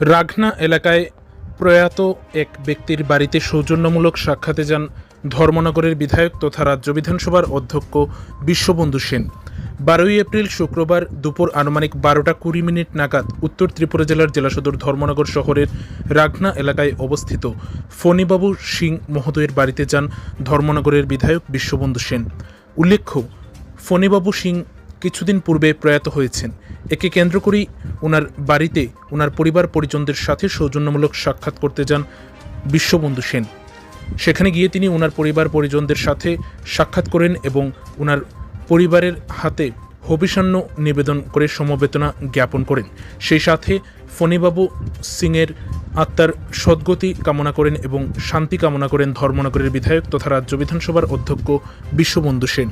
রাঘনা এলাকায় প্রয়াত এক ব্যক্তির বাড়িতে সৌজন্যমূলক সাক্ষাতে যান ধর্মনগরের বিধায়ক তথা রাজ্য বিধানসভার অধ্যক্ষ বিশ্ববন্ধু সেন। বারোই এপ্রিল শুক্রবার দুপুর আনুমানিক বারোটা কুড়ি মিনিট নাগাদ উত্তর ত্রিপুরা জেলার জেলা সদর ধর্মনগর শহরের রাঘনা এলাকায় অবস্থিত ফণিবাবু সিং মহোদয়ের বাড়িতে যান ধর্মনগরের বিধায়ক বিশ্ববন্ধু সেন। উল্লেখ্য, ফণিবাবু সিং কিছুদিন পূর্বে প্রয়াত হয়েছেন। একে কেন্দ্র করেই ওনার বাড়িতে ওনার পরিবার পরিজনদের সাথে সৌজন্যমূলক সাক্ষাৎ করতে যান বিশ্ববন্ধু সেন। সেখানে গিয়ে তিনি ওনার পরিবার পরিজনদের সাথে সাক্ষাৎ করেন এবং ওনার পরিবারের হাতে হবিষান্ন নিবেদন করে সমবেদনা জ্ঞাপন করেন। সেই সাথে ফণিবাবু সিংয়ের আত্মার সদ্গতি কামনা করেন এবং শান্তি কামনা করেন ধর্মনগরের বিধায়ক তথা রাজ্য বিধানসভার অধ্যক্ষ বিশ্ববন্ধু সেন।